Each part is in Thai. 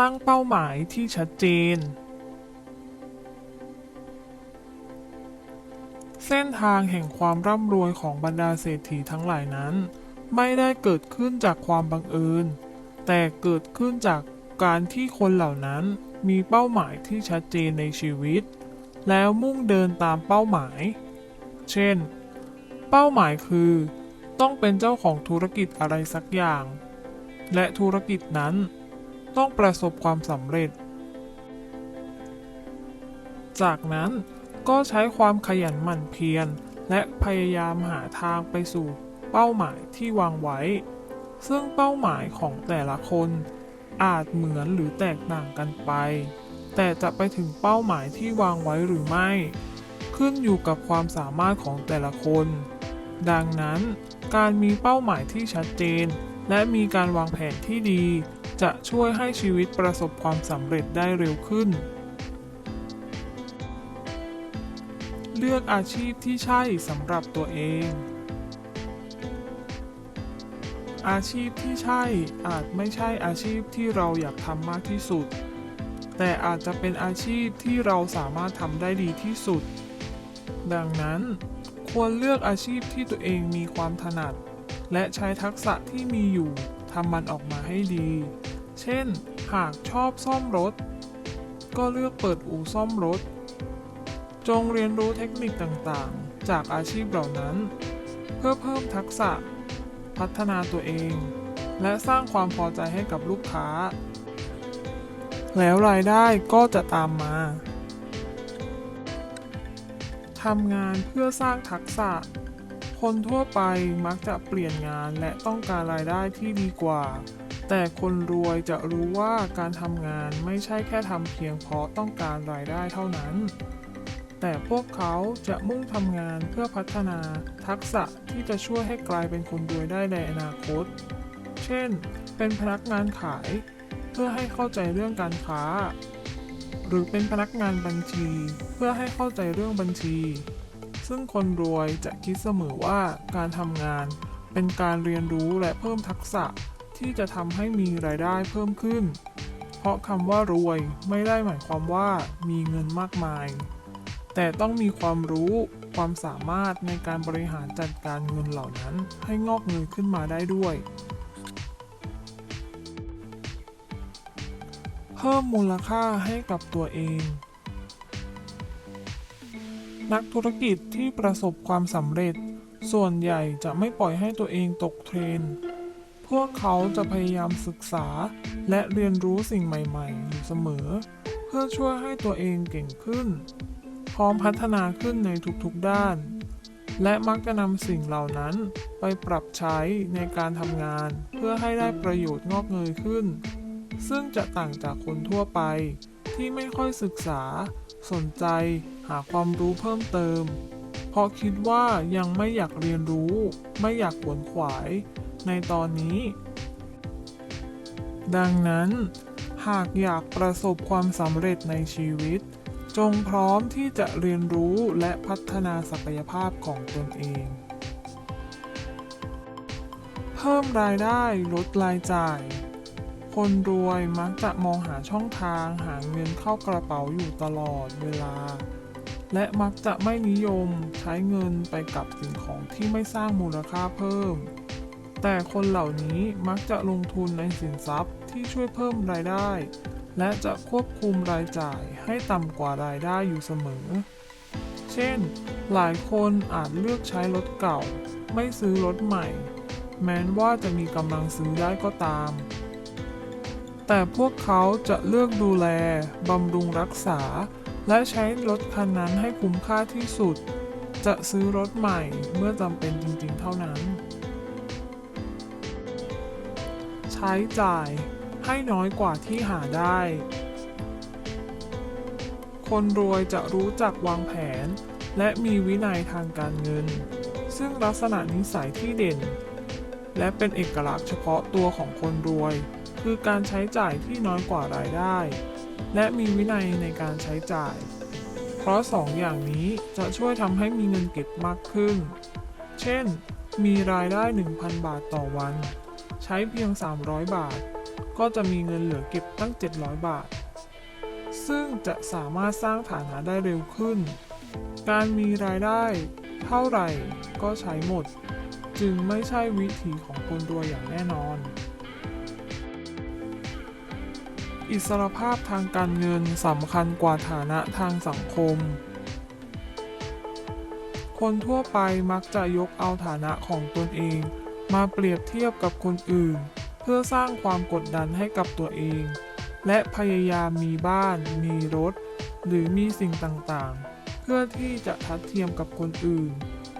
ตั้งเป้าหมายที่ชัดเจน เส้นทางแห่งความร่ำรวยของบรรดาเศรษฐีทั้งหลายนั้น ไม่ได้เกิดขึ้นจากความบังเอิญ แต่เกิดขึ้นจากการที่คนเหล่านั้นมีเป้าหมายที่ชัดเจนในชีวิต แล้วมุ่งเดินตามเป้าหมาย เช่น เป้าหมายคือ ต้องเป็นเจ้าของธุรกิจอะไรสักอย่าง และธุรกิจนั้น ต้องประสบความสำเร็จ จากนั้นก็ใช้ความขยันหมั่นเพียร และพยายามหาทางไปสู่เป้าหมายที่วางไว้ ซึ่งเป้าหมายของแต่ละคนอาจเหมือนหรือแตกต่างกันไป แต่จะไปถึงเป้าหมายที่วางไว้หรือไม่ ขึ้นอยู่กับความสามารถของแต่ละคน ดังนั้นการมีเป้าหมายที่ชัดเจน และมีการวางแผนที่ดี จะช่วยให้ชีวิตประสบความสำเร็จได้เร็วขึ้น เลือกอาชีพที่ใช่สำหรับตัวเอง อาชีพที่ใช่อาจไม่ใช่อาชีพที่เราอยากทำมากที่สุด แต่อาจจะเป็นอาชีพที่เราสามารถทำได้ดีที่สุด ดังนั้น ควรเลือกอาชีพที่ตัวเองมีความถนัด และใช้ทักษะที่มีอยู่ทำมันออกมาให้ดี เช่น หากชอบซ่อมรถ ก็เลือกเปิดอู่ซ่อมรถ จงเรียนรู้เทคนิคต่างๆ จากอาชีพเหล่านั้น เพื่อเพิ่มทักษะ พัฒนาตัวเอง และสร้างความพอใจให้กับลูกค้า แล้วรายได้ก็จะตามมาทำงานเพื่อสร้างทักษะ คนทั่วไปมักจะเปลี่ยนงานและต้องการรายได้ที่ดีกว่า แต่คนรวยจะรู้ว่าการทำงานไม่ใช่แค่ทำเพียงเพราะต้องการรายได้เท่านั้น แต่พวกเขาจะมุ่งทำงานเพื่อพัฒนาทักษะที่จะช่วยให้กลายเป็นคนรวยได้ในอนาคต เช่น เป็นพนักงานขาย เพื่อให้เข้าใจเรื่องการค้า หรือเป็นพนักงานบัญชี เพื่อให้เข้าใจเรื่องบัญชี ซึ่งคนรวยจะคิดเสมอว่าการทำงานเป็นการเรียนรู้และเพิ่มทักษะ ที่จะทำให้มีรายได้เพิ่มขึ้น เพราะคำว่ารวยไม่ได้หมายความว่ามีเงินมากมาย แต่ต้องมีความรู้ความสามารถในการบริหารจัดการเงินเหล่านั้นให้งอกเงยขึ้นมาได้ด้วย เพิ่มมูลค่าให้กับตัวเอง นักธุรกิจที่ประสบความสำเร็จ ส่วนใหญ่จะไม่ปล่อยให้ตัวเองตกเทรนด์ พวกเขาจะพยายามศึกษาและเรียนรู้สิ่งใหม่ๆ อยู่เสมอ เพื่อช่วยให้ตัวเองเก่งขึ้น พร้อมพัฒนาขึ้นในทุกๆด้าน และมักจะนำสิ่งเหล่านั้นไปปรับใช้ในการทำงาน เพื่อให้ได้ประโยชน์งอกเงยขึ้น ซึ่งจะต่างจากคนทั่วไป ที่ไม่ค่อยศึกษา สนใจ หาความรู้เพิ่มเติม เพราะคิดว่ายังไม่อยากเรียนรู้ ไม่อยากขวนขวาย ในตอนนี้ ดังนั้น หากอยากประสบความสำเร็จในชีวิต จงพร้อมที่จะเรียนรู้และพัฒนาศักยภาพของตนเอง เพิ่มรายได้ลดรายจ่าย คนรวยมักจะมองหาช่องทางหาเงินเข้ากระเป๋าอยู่ตลอดเวลาและมักจะไม่นิยมใช้เงินไปกับสิ่งของที่ไม่สร้างมูลค่าเพิ่ม แต่คนเหล่านี้มักจะลงทุนในสินทรัพย์ที่ช่วยเพิ่มรายได้ และจะควบคุมรายจ่ายให้ต่ำกว่ารายได้อยู่เสมอ เช่น หลายคนอาจเลือกใช้รถเก่า ไม่ซื้อรถใหม่ แม้นว่าจะมีกำลังซื้อได้ก็ตาม แต่พวกเขาจะเลือกดูแลบำรุงรักษา และใช้รถคันนั้นให้คุ้มค่าที่สุด จะซื้อรถใหม่เมื่อจำเป็นจริงๆเท่านั้น ใช้จ่ายให้น้อยกว่าที่หาได้ คนรวยจะรู้จักวางแผน และมีวินัยทางการเงิน ซึ่งลักษณะนิสัยที่เด่น และเป็นเอกลักษณ์เฉพาะตัวของคนรวย คือการใช้จ่ายที่น้อยกว่ารายได้ และมีวินัยในการใช้จ่าย เพราะสองอย่างนี้จะช่วยทำให้มีเงินเก็บมากขึ้น เช่น มีรายได้ 1,000 บาทต่อวัน ใช้เพียง 300 บาท ก็จะมีเงินเหลือเก็บตั้ง 700 บาท ซึ่งจะสามารถสร้างฐานะได้เร็วขึ้น การมีรายได้เท่าไหร่ก็ใช้หมด จึงไม่ใช่วิถีของคนรวยอย่างแน่นอน อิสรภาพทางการเงินสำคัญกว่าฐานะทางสังคมคนทั่วไปมักจะยกเอาฐานะของตนเอง มาเปรียบเทียบกับคนอื่น เพื่อสร้างความกดดันให้กับตัวเอง และพยายามมีบ้าน มีรถ หรือมีสิ่งต่างๆ เพื่อที่จะทัดเทียมกับคนอื่น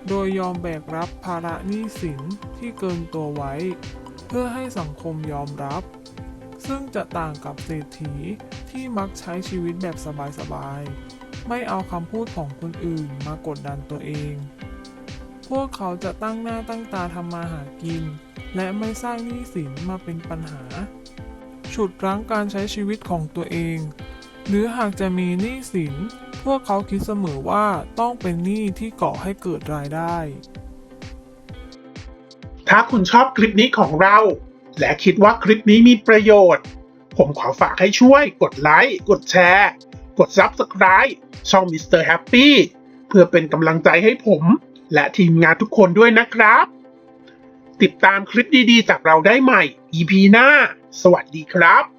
โดยยอมแบกรับภาระหนี้สินที่เกินตัวไว้ เพื่อให้สังคมยอมรับ ซึ่งจะต่างกับเศรษฐีที่มักใช้ชีวิตแบบสบายๆไม่เอาคำพูดของคนอื่นมากดดันตัวเอง พวกเขาจะตั้งหน้าตั้งตาทำมาหากิน และไม่สร้างหนี้สินมาเป็นปัญหา ฉุดรั้งการใช้ชีวิตของตัวเอง หรือหากจะมีหนี้สิน พวกเขาคิดเสมอว่าต้องเป็นหนี้ที่ก่อให้เกิดรายได้ ถ้าคุณชอบคลิปนี้ของเรา และคิดว่าคลิปนี้มีประโยชน์ ผมขอฝากให้ช่วยกดไลค์กดแชร์ กด Subscribe ช่อง Mr. Happy เพื่อเป็นกำลังใจให้ผม และทีมงานทุกคนด้วยนะครับ ติดตามคลิปดีๆ จากเราได้ใหม่ EP หน้า สวัสดีครับ